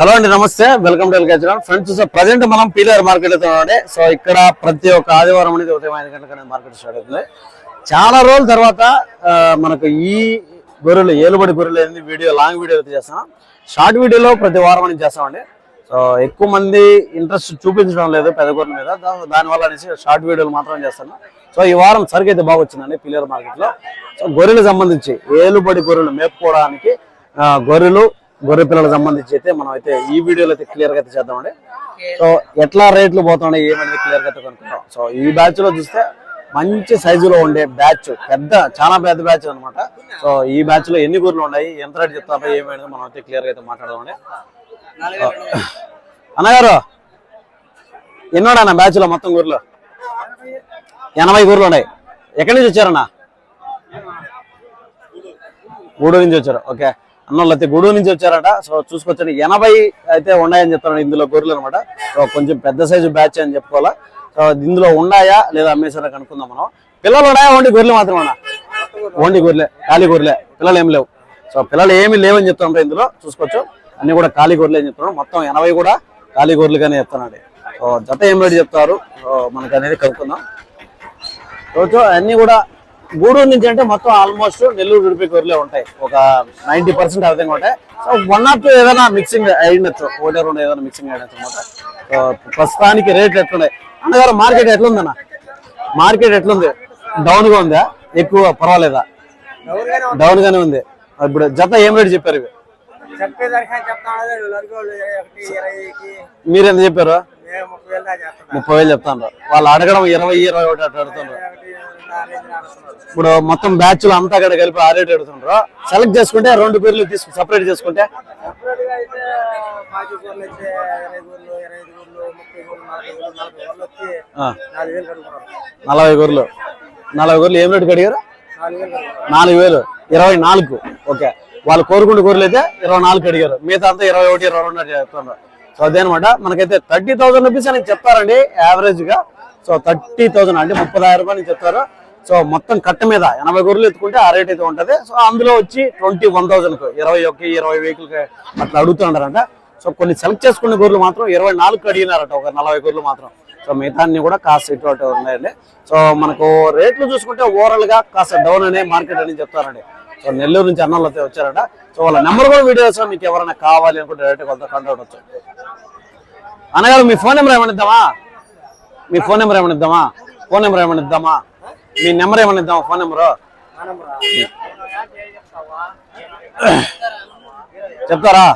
Hello అండి నమస్తే. Welcome to LKG friends so present మనం పీలర్ మార్కెట్ అయితే ఉన్నామండి. సో ఇక్కడ ప్రతి ఒక్క ఆదివారం అనేది ఉదయం ఐదు గంటలకనే మార్కెట్ స్టార్ట్ అవుతుంది. చాలా రోజుల తర్వాత మనకు ఈ గొర్రెలు ఏలుబడి గొర్రెలు అనేది వీడియో లాంగ్ వీడియో అయితే చేస్తాం షార్ట్ వీడియోలో ప్రతి వారం అనేది చేస్తామండి. సో ఎక్కువ మంది ఇంట్రెస్ట్ చూపించడం లేదు పెద్ద గొర్రెల మీద. దానివల్ల అనేసి షార్ట్ వీడియోలు మాత్రం చేస్తాను సో ఈ వారం సరికి అయితే బాగా వచ్చిందండి పిల్లర్ మార్కెట్లో. సో గొర్రెలకు సంబంధించి ఏలుబడి గొర్రెలు మేపుకోవడానికి గొర్రెలు గొర్రె పిల్లలకు సంబంధించి అయితే మనం అయితే ఈ వీడియోలో అయితే క్లియర్గా అయితే చేద్దామండి. సో ఎట్లా రేట్లు పోతున్నాయి ఏమనేది క్లియర్గా అయితే సో ఈ బ్యాచ్లో చూస్తే మంచి సైజులో ఉండే బ్యాచ్ పెద్ద చాలా పెద్ద బ్యాచ్ అన్నమాట. సో ఈ బ్యాచ్లో ఎన్ని గొర్రెలు ఉన్నాయి ఎంత రేటు చెప్తారో ఏమైనా మనం అయితే క్లియర్గా అయితే మాట్లాడదామండి. అన్నగారు ఎన్నోడన్నా బ్యాచ్లో మొత్తం గొర్రెలు? ఎనభై గొర్రెలు ఉన్నాయి. ఎక్కడి నుంచి వచ్చారన్నా? ఊడూరు నుంచి వచ్చారు. ఓకే అన్నోళ్ళు అయితే గూడూరు నుంచి వచ్చారట. సో చూసుకొచ్చారు ఎనభై అయితే ఉన్నాయని చెప్తాను ఇందులో గొర్రెలు అనమాట సో కొంచెం పెద్ద సైజు బ్యాచ్ అని చెప్పుకోవాలా. సో ఇందులో ఉన్నాయా లేదా అమ్మేసారా కనుక్కుందాం మనం. పిల్లలు ఉన్నాయా? ఓన్లీ గొర్రెలు మాత్రమేనా ఓన్లీ గొర్రెలే ఖాళీ గొర్రెలే. పిల్లలు ఏమి లేవు. సో పిల్లలు ఏమి లేవని చెప్తున్నారు ఇందులో. చూసుకోవచ్చు. అన్ని కూడా ఖాళీ గొర్రెలు అని చెప్తున్నాడు. మొత్తం ఎనభై కూడా ఖాళీ గొర్రెలుగానే చెప్తున్నాడు. సో జత ఏం రేటు చెప్తారు? మనకు అనేది కనుక్కుందాం. రోజు అన్ని కూడా గూడూరు నుంచి అంటే మొత్తం ఆల్మోస్ట్ నెల్లూరు ఉడిపి గొర్రెలే ఉంటాయి. ఒక నైన్టీ పర్సెంట్ ఆ విధంగా ఉంటాయి. సో వన్ ఆర్ టూ ఏదైనా మిక్సింగ్ అయినచ్చు ఒకటి రెండు ఏదైనా మిక్సింగ్ అయినచ్చు అనమాట ప్రస్తుతానికి రేట్లు ఎట్లున్నాయి? అన్నగారు మార్కెట్ ఎట్లుందన్న? మార్కెట్ ఎట్లుంది? డౌన్గా ఉందా? ఎక్కువ పర్వాలేదా? డౌన్ గానే ఉంది. ఇప్పుడు జత ఏం రేటు చెప్పారు ఇవి? చెప్పేదానికి చెప్తాను వీళ్ళకి వాళ్ళు ఒకటి ఇరవైకి మీరు ఎంత చెప్పారు? ముప్పై వేలు చెప్తాను వాళ్ళు అడగడం ఇరవై ఇరవై ఒకటి అట్లా అడుగుతున్నారు ఇప్పుడు మొత్తం బ్యాచ్ అంతా అక్కడ కలిపి ఆ రేట్ అడుగుతుండ్రు సెలెక్ట్ చేసుకుంటే రెండు పేర్లు తీసుకు సపరేట్ చేసుకుంటే? నలభై నలభై గొర్రెలు. నలభై గొర్రెలు ఏం రేటు కడిగారు నాలుగు వేలు. ఇరవై నాలుగు. ఓకే. వాళ్ళు కోరుకుంటే గొర్రెలు అయితే ఇరవై నాలుగు అడిగారు. మిగతా అంతా ఇరవై ఒకటి ఇరవై రెండు చెప్తున్నారు. సో అదే అనమాట మనకైతే థర్టీ థౌసండ్ రూపీస్ అని చెప్తారండి యావరేజ్గా. సో థర్టీ థౌసండ్ అంటే ముప్పై రూపాయలు చెప్తారు. సో మొత్తం కట్ట మీద ఎనభై గొర్రెలు ఎత్తుకుంటే ఆ రేట్ అయితే ఉంటది. సో అందులో వచ్చి ట్వంటీ వన్ థౌసండ్కి ఇరవై ఒక ఇరవై వెహికల్ అట్లా అడుగుతున్నారంట. సో కొన్ని సెలెక్ట్ చేసుకున్న గొర్రెలు మాత్రం ఇరవై నాలుగు అడిగినారట ఒక నలభై గొర్రెలు మాత్రం. సో మిగతాన్ని కూడా కాస్త ఇటువంటి ఉన్నాయండి. సో మనకు రేట్లు చూసుకుంటే ఓవరాల్గా కాస్త డౌన్ అనే మార్కెట్ అని చెప్తారండి. సో నెల్లూరు నుంచి అన్నాళ్ళు అయితే వచ్చారట. సో వాళ్ళ నెంబర్ కూడా వీడియోస్ మీకు ఎవరైనా కావాలి అనుకుంటే డైరెక్ట్ కొంత కాంటాక్ట్ వచ్చు అనగారు మీ ఫోన్ నెంబర్ ఏమైనా ఇద్దామా? మీ ఫోన్ నెంబర్ ఏమైనా ఇద్దామా? ఫోన్ నెంబర్ ఏమైనా ఇద్దామా? మీ నెంబర్ ఏమైనా ఇద్దామా? Phone number? చెప్తారా?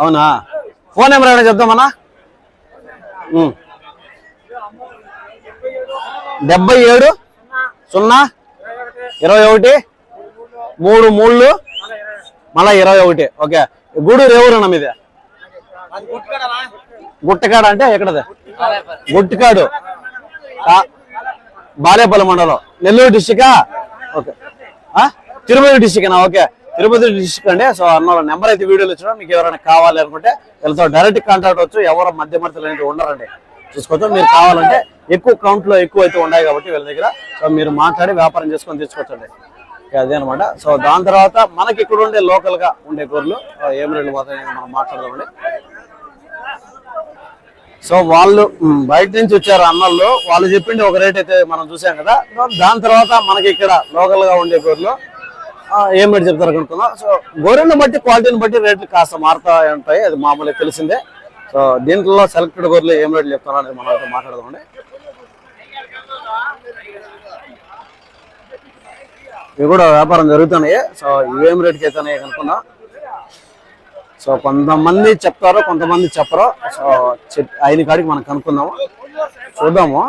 అవునా? ఫోన్ నెంబర్ ఏమైనా చెప్దామన్నా? డెబ్బై ఏడు సున్నా ఇరవై ఒకటి మూడు మూడు మళ్ళా ఇరవై ఒకటి. ఓకే. గూడూరు ఎవరన్నా మీది? గుట్టకాడ అంటే ఎక్కడది? గుట్టకాడు. కా- బాలేపల్లి మండలం. Nellore డిస్టికా okay. Tirupati district okay. Tirupati district అండి. సో అన్న నెంబర్ అయితే వీడియోలో ఇచ్చిన మీకు ఎవరైనా కావాలి అనుకుంటే వీళ్ళతో డైరెక్ట్ కాంటాక్ట్ వచ్చు ఎవరు మధ్యవర్తులు అనేది ఉండరండి. చూసుకోవచ్చు. మీరు కావాలంటే ఎక్కువ కౌంట్లో ఎక్కువ అయితే ఉన్నాయి కాబట్టి వీళ్ళ దగ్గర. సో మీరు మాట్లాడి వ్యాపారం చేసుకొని తెచ్చుకోవచ్చండి అదే అనమాట సో దాని తర్వాత మనకి ఇక్కడ ఉండే లోకల్గా ఉండే గొర్రెలు. ఏం రెండు పోతాయి మనం మాట్లాడదామండి. సో వాళ్ళు బయట నుంచి వచ్చారు అన్నల్లో వాళ్ళు చెప్పింది ఒక రేట్ అయితే మనం చూసాం కదా. సో దాని తర్వాత మనకి ఇక్కడ లోకల్గా ఉండే గొర్రెలు ఏం రేట్ చెప్తారు కనుక్కుందాం. సో గొర్రెలను బట్టి క్వాలిటీని బట్టి రేట్లు కాస్త మారుతా ఉంటాయి అది మామూలుగా తెలిసిందే. సో దీంట్లో సెలెక్టెడ్ గొర్రెలు ఏం రేట్లు చెప్తారో అనేది మనం అయితే మాట్లాడదామండి. ఇవి కూడా వ్యాపారం జరుగుతున్నాయి. సో ఇవేం రేట్కి అయితే కనుక్కుందాం. సో కొంతమంది చెప్తారు కొంతమంది చెప్పరు. సో చెప్ అయిన కాడికి మనం కనుక్కుందాము. చూద్దాము.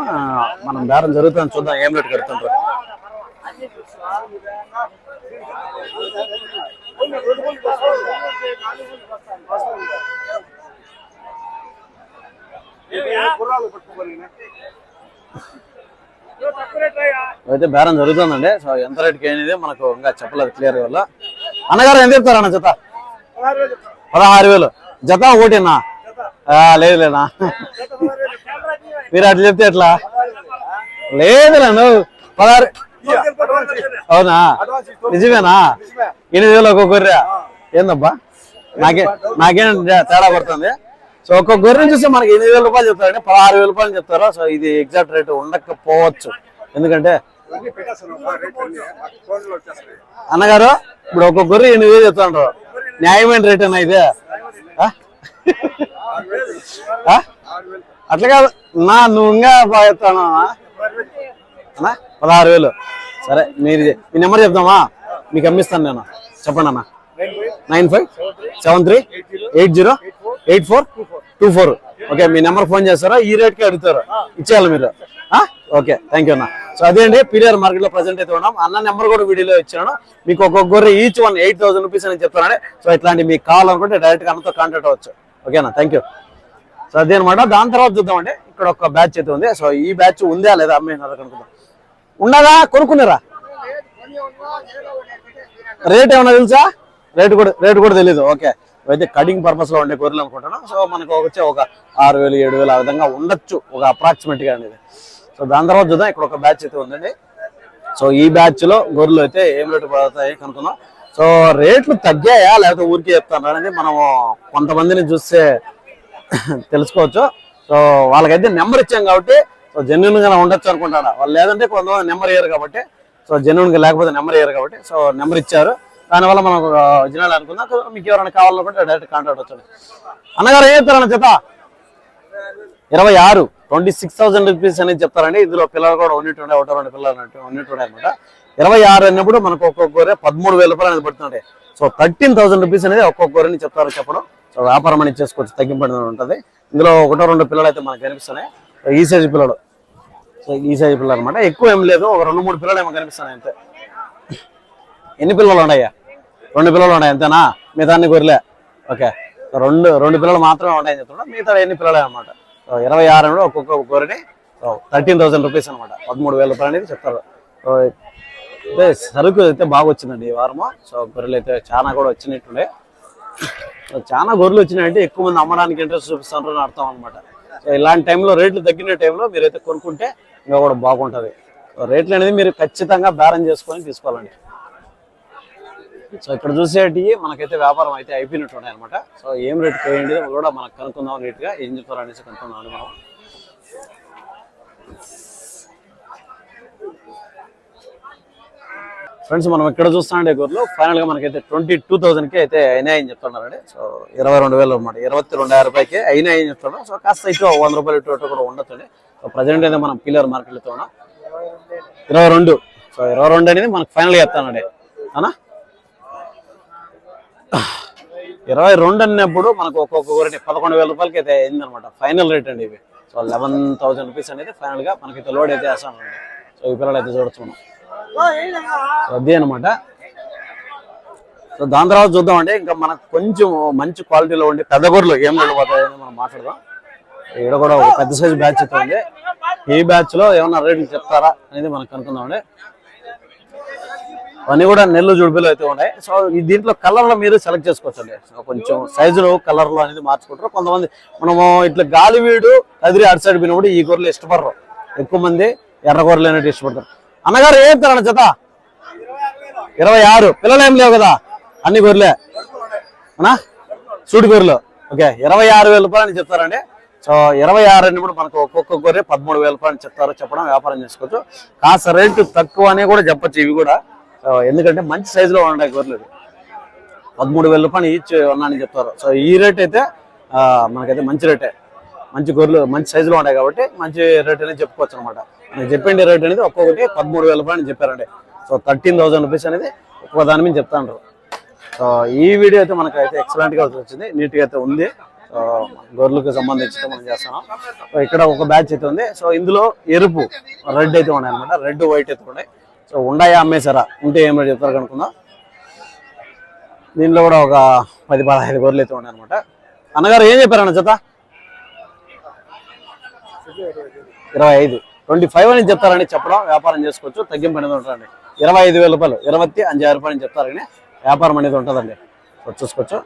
మనం బేరం జరుగుతుంది చూద్దాం. ఏం రేటు కడుతుంటారు? అయితే బేరం జరుగుతుందండి. సో ఎంత రేటుకి అనేది మనకు ఇంకా చెప్పలేదు క్లియర్ వల్ల. అన్నగారు ఏం చెప్తారు అన్న చెప్తా పదహారు వేలు. జత ఓటేనా? లేదులేనా లేదు లేనా? మీరు అట్లా చెప్తే ఎట్లా? లేదులే నువ్వు పదహారు అవునా? నిజమేనా? ఎనిమిది వేలు ఒక్కొక్క గొర్రె. ఏందబ్బా? నాకే నాకేం తేడా పడుతుంది సో ఒక్కొక్క గొర్రెని చూస్తే మనకి ఎనిమిది వేల రూపాయలు చెప్తారండి. పదహారు వేల రూపాయలు చెప్తారు. సో ఇది ఎగ్జాక్ట్ రేట్ ఉండకపోవచ్చు. ఎందుకంటే అన్నగారు ఇప్పుడు ఒక్కొక్క గొర్రె ఎనిమిది వేలు చెప్తాండ్రు. న్యాయమైన రేట్ అన్న ఇదే? అట్లా కాదు. నా నువ్వు ఇంకా అన్నా? పదహారు వేలు. సరే మీరు మీ నెంబర్ చెప్తామా? మీకు అమ్మిస్తాను నేను. చెప్పండి అన్న. Nine five seven three eight zero eight four two four. Okay మీ నెంబర్ ఫోన్ చేస్తారా? ఈ రేట్కి అడుగుతారు? ఇచ్చేయాలి మీరు. ఓకే థ్యాంక్ యూ అన్న. సో అదే అండి పీరియర్ మార్కెట్లో ప్రజెంట్ అయితే ఉన్నాం. అన్న నెంబర్ కూడా వీడియోలో ఇచ్చాను. మీకు ఒక్కొక్క గొర్రె each one eight thousand rupees అని చెప్తానండి సో ఇట్లాంటి మీకు కావాలనుకుంటే డైరెక్ట్గా అన్నతో కాంటాక్ట్ అవ్వచ్చు. ఓకేనా థ్యాంక్ యూ సో అదే అనమాట దాని తర్వాత చూద్దామండి. ఇక్కడ ఒక బ్యాచ్ అయితే ఉంది. సో ఈ బ్యాచ్ ఉందా లేదా అమ్మినారా కనుక్కుందాం. ఉన్నదా? కొనుక్కున్నారా? రేట్ ఏమన్నా తెలుసా? రేట్ కూడా రేట్ కూడా తెలియదు ఓకే అయితే కటింగ్ పర్పస్లో ఉండే గొర్రెలు అనుకుంటున్నాం సో మనకు వచ్చే ఒక ఆరు వేలు ఏడు వేలు ఆ విధంగా ఉండొచ్చు. ఒక అప్రాక్సిమేట్గా అనేది. సో దాని తర్వాత చూద్దాం. ఇక్కడ ఒక బ్యాచ్ అయితే ఉందండి. సో ఈ బ్యాచ్లో గొర్రెలు అయితే ఏం రేటు పడతాయి కనుక్కుందాం. సో రేట్లు తగ్గాయా? లేకపోతే ఊరికే చెప్తాను మనం మనము కొంతమందిని చూస్తే తెలుసుకోవచ్చు. సో వాళ్ళకైతే నెంబర్ ఇచ్చాం కాబట్టి సో జెన్యున్గా ఉండొచ్చు అనుకుంటాను. వాళ్ళు లేదంటే కొంతమంది నెంబర్ ఇయ్యరు కాబట్టి సో జెన్యున్గా లేకపోతే నెంబర్ ఇయ్యరు కాబట్టి సో నెంబర్ ఇచ్చారు. దానివల్ల మనం ఒరిజినల్ అనుకుందాం. మీకు ఎవరైనా కావాలనుకుంటే డైరెక్ట్ కాంటాక్ట్ వచ్చండి. అన్నగారు ఏం చెప్తారన్న చేత? ఇరవై ఆరు. ట్వంటీ సిక్స్ థౌసండ్ రూపీస్ అనేది చెప్తారండి. ఇందులో పిల్లలు కూడా ఉన్నట్టుండే ఒకటో రెండు పిల్లలు ఉన్నట్టు అనమాట ఇరవై ఆరు అన్నప్పుడు మనకు ఒక్కొక్క గొర్రె పదమూడు వేల రూపాయలు అనేది పడుతుంది సో థర్టీన్ థౌసండ్ రూపీస్ అనేది ఒక్కొక్క గొర్రెని చెప్తారు చెప్పడం సో వ్యాపారం అనేది చేసుకోవచ్చు తగ్గింపడి ఉంటుంది. ఇందులో ఒకటో రెండు పిల్లలు అయితే మనకు కనిపిస్తున్నాయి. ఈ సైజు పిల్లలు. సో ఈ సైజు పిల్లలు అనమాట ఎక్కువ ఏం లేదు ఒక రెండు మూడు పిల్లలు ఏమో కనిపిస్తున్నాయి అంతే. ఎన్ని పిల్లలు ఉన్నాయా? రెండు పిల్లలు ఉన్నాయి? అంతేనా? మిగతా అన్ని గొర్రెలే. ఓకే. రెండు రెండు పిల్లలు మాత్రమే ఉన్నాయని చెప్తున్నా. మిగతా ఎన్ని పిల్లలే అనమాట ఇరవై ఆరు ఒక్కొక్క గొర్రెని థర్టీన్ థౌసండ్ రూపీస్ అనమాట పదమూడు వేల రూపాయలు అనేది చెప్తారు. అయితే సరుకు అయితే బాగా వచ్చిందండి ఈ వారము. సో గొర్రెలు అయితే చాలా కూడా వచ్చినట్టుండే. చాలా గొర్రెలు వచ్చినాయంటే ఎక్కువ మంది అమ్మడానికి ఇంట్రెస్ట్ చూపిస్తున్నారు అని అర్థం అనమాట సో ఇలాంటి టైంలో రేట్లు తగ్గిన టైంలో మీరైతే కొనుక్కుంటే ఇంకా కూడా బాగుంటుంది. రేట్లు అనేది మీరు ఖచ్చితంగా బేరం చేసుకొని తీసుకోవాలండి. సో ఇక్కడ చూసేటివి మనకైతే వ్యాపారం అయితే అయిపోయినట్టు ఉన్నాయి అనమాట సో ఏం రేట్ పోయింది కూడా మనకు కనుక్కుందాం నీట్గా ఏం చెప్తారు అనేసి కనుక్కుందాం అండి మనం. ఫ్రెండ్స్ మనం ఇక్కడ చూస్తాండే గొర్రెలు ఫైనల్గా మనకైతే ట్వంటీ టూ థౌసండ్కి అయితే అయినాయని చెప్తున్నారండి. సో ఇరవై రెండు వేలు అనమాట ఇరవై రెండు వేల రూపాయలకి అయినాయని చెప్తున్నాం సో కాస్త ఇటు వంద రూపాయలు ఇటు కూడా ఉండొచ్చండి. సో ప్రజెంట్ అయితే మనం పిల్లర్ మార్కెట్ ఉన్నాం. ఇరవై రెండు. సో ఇరవై రెండు అనేది మనకు ఫైనల్గా చెప్తానండి. అనా ఇరవై రెండు అన్నప్పుడు మనకు ఒక్కొక్క ఊరిని పదకొండు వేల రూపాయలకి అయితే అయింది అనమాట ఫైనల్ రేట్ అండి ఇవి. సో లెవెన్ థౌసండ్ రూపీస్ అనేది ఫైనల్గా మనకి లోడ్ అయితే వేస్తామండి సో ఈ పిల్లలు అయితే చూడొచ్చు మనం అనమాట సో దాని తర్వాత చూద్దామండి. ఇంకా మనకు కొంచెం మంచి క్వాలిటీలో ఉండి పెద్ద గొర్రెలు ఏం వెళ్ళిపోతాయని మనం మాట్లాడదాం. ఇక్కడ కూడా ఒక పెద్ద సైజ్ బ్యాచ్ అయితే ఉంది. ఈ బ్యాచ్లో ఏమన్నా రేట్లు చెప్తారా అనేది మనకు కనుక్కుందామండి. అవన్నీ కూడా నెల్లు జుడిపిలో అయితే ఉన్నాయి. సో ఈ దీంట్లో కలర్లో మీరు సెలెక్ట్ చేసుకోవచ్చు అండి కొంచెం సైజులో కలర్లో అనేది మార్చుకుంటారు. కొంతమంది మనము ఇట్లా గాలివీడు కదిరి అటు సైడ్ పోయినప్పుడు ఈ గొర్రెలు ఇష్టపడరు. ఎక్కువ మంది ఎర్ర గొర్రెలు అనేది ఇష్టపడతారు. అన్నగారు ఏం చెప్తారన్న జత? ఇరవై ఆరు. పిల్లలు ఏం లేవు కదా? అన్ని గొర్రెలే. అనా సూటి గొర్రెలు. ఓకే ఇరవై ఆరు వేల రూపాయలు అని చెప్తారండి. సో ఇరవై ఆరు అన్నప్పుడు మనకు ఒక్కొక్క గొర్రె పదమూడు వేల రూపాయలు చెప్తారు. చెప్పడం వ్యాపారం చేసుకోవచ్చు. కాస్త రేటు తక్కువ అని కూడా చెప్పొచ్చు ఇవి కూడా. ఎందుకంటే మంచి సైజులో ఉన్నాయి గొర్రెలు పదమూడు వేల రూపాయలు ఈచ్ ఉన్నాయని చెప్తారు. సో ఈ రేట్ అయితే మనకైతే మంచి రేటే. మంచి గొర్రెలు మంచి సైజులో ఉన్నాయి కాబట్టి మంచి రేట్ అనేది చెప్పుకోవచ్చు అనమాట నేను చెప్పండి రేట్ అనేది ఒక్కొక్కటి పదమూడు వేల రూపాయలు చెప్పారండి. సో థర్టీన్ థౌసండ్ రూపీస్ అనేది ఒక్కొక్క దాని మీద చెప్తాను సో ఈ వీడియో అయితే మనకు అయితే ఎక్సలెంట్ వచ్చింది. నీట్గా అయితే ఉంది. సో గొర్రెలకు సంబంధించి మనం చేస్తున్నాం. సో ఇక్కడ ఒక బ్యాచ్ అయితే ఉంది. సో ఇందులో ఎరుపు రెడ్ అయితే ఉన్నాయి అనమాట రెడ్ వైట్ అయితే ఉన్నాయి. సో ఉండాయా అమ్మేశారా? ఉంటే ఏమో చెప్తారు కనుక్కుందాం. దీనిలో కూడా ఒక పది పదహైదు గొర్రెలు అయితే ఉన్నాయి అనమాట అన్నగారు ఏం చెప్పారన్న జత? ఇరవై ఐదు. ట్వంటీ ఫైవ్ అని చెప్తారని చెప్పడం వ్యాపారం చేసుకోవచ్చు తగ్గింపు అనేది ఉంటుందండి. ఇరవై ఐదు వేల రూపాయలు ఇరవై అంజాయి రూపాయలు అని చెప్తారని వ్యాపారం అనేది ఉంటుందండి. చూసుకోవచ్చు.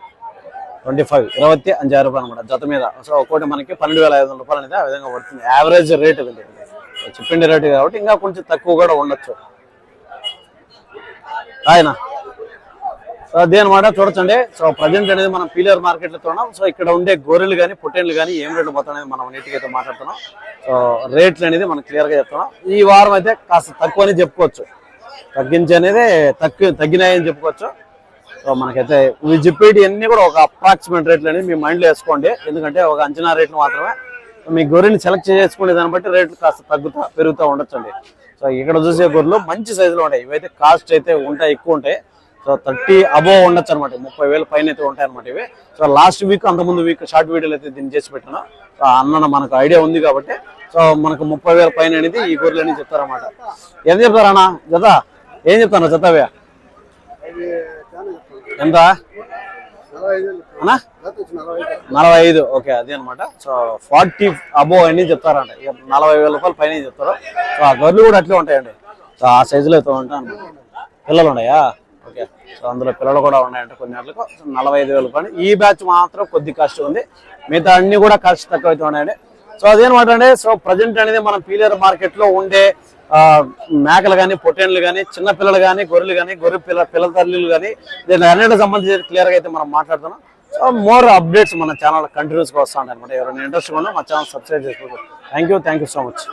ట్వంటీ ఫైవ్ ఇరవై అంజాయి రూపాయలు అనమాట జత మీద. సో ఒక్కోటి మనకి పన్నెండు వేల ఐదు వందల రూపాయలు అనేది ఆ విధంగా పడుతుంది. యావరేజ్ రేట్ ఇది. రేటు కాబట్టి ఇంకా కొంచెం తక్కువ కూడా ఉండొచ్చు. ఆయన. సో అదే అనమాట చూడొచ్చండి. సో ప్రజెంట్ అనేది మనం పీలియర్ మార్కెట్లో చూడడం. సో ఇక్కడ ఉండే గొర్రెలు కానీ పొట్టేళ్ళు కానీ ఏం రేట్లు పోతాయనేది మనం నీట్గా అయితే మాట్లాడుతున్నాం. సో రేట్లు అనేది మనం క్లియర్గా చెప్తున్నాం. ఈ వారం అయితే కాస్త తక్కువ అని చెప్పుకోవచ్చు. తగ్గించి అనేది తక్కువ తగ్గినాయని చెప్పుకోవచ్చు. సో మనకైతే ఇవి చెప్పేటి అన్నీ కూడా ఒక అప్రాక్సిమేట్ రేట్లు అనేది మీ మైండ్లో వేసుకోండి. ఎందుకంటే ఒక అంచనా రేట్లు మాత్రమే. మీ గొర్రెని సెలెక్ట్ చేసుకునే దాన్ని బట్టి రేట్లు కాస్త తగ్గుతా పెరుగుతూ ఉండొచ్చండి. సో ఇక్కడ చూసే గొర్రెలు మంచి సైజులో ఉంటాయి. ఇవైతే కాస్ట్ అయితే ఉంటాయి ఎక్కువ ఉంటాయి. సో థర్టీ అబోవ్ ఉండొచ్చు అనమాట ముప్పై వేల పైన అయితే ఉంటాయి అనమాట ఇవి. సో లాస్ట్ వీక్ అంతకుముందు వీక్ షార్ట్ వీడియోలు అయితే దీన్ని చేసి పెట్టినా. సో అన్న మనకు ఐడియా ఉంది కాబట్టి సో మనకు ముప్పై వేల పైన అనేది ఈ గొర్రెలు అనేది చెప్తారన్నమాట ఎంత చెప్తారన్నా జత? ఏం చెప్తాను జతవే ఎంత? నలభై ఐదు ఓకే అదే అనమాట సో ఫార్టీ అబో అని చెప్తారంట. నలభై వేల రూపాయలు పైన చెప్తారు. సో ఆ గొర్రెలు కూడా అట్లే ఉంటాయండి. సో ఆ సైజులో అయితే ఉంటాయి పిల్లలు ఉన్నాయా? ఓకే. సో అందులో పిల్లలు కూడా ఉన్నాయంట కొన్ని వాటికి సో నలభై ఐదు వేల రూపాయలు. ఈ బ్యాచ్ మాత్రం కొద్ది కాస్ట్ ఉంది. మిగతా అన్ని కూడా కాస్ట్ తక్కువ అయితే ఉన్నాయండి. సో అదేనమాట అంటే సో ప్రజెంట్ అనేది మనం పీలేరు మార్కెట్లో ఉండే ఆ, మేకలు కానీ పొట్టేన్లు కానీ చిన్న పిల్లలు కానీ గొర్రెలు కానీ గొర్రె పిల్ల పిల్లల తల్లిలు కానీ దీని అన్నిటికి సంబంధించి క్లియర్గా అయితే మనం మాట్లాడుతున్నాం. సో మోర్ అప్డేట్స్ మన ఛానల్ కంటిన్యూస్గా వస్తా ఉంటాయి అనమాట ఎవరైనా ఇంట్రెస్ట్ ఉన్నా మా ఛానల్ సబ్స్క్రైబ్ చేసుకోవచ్చు thank you thank you so much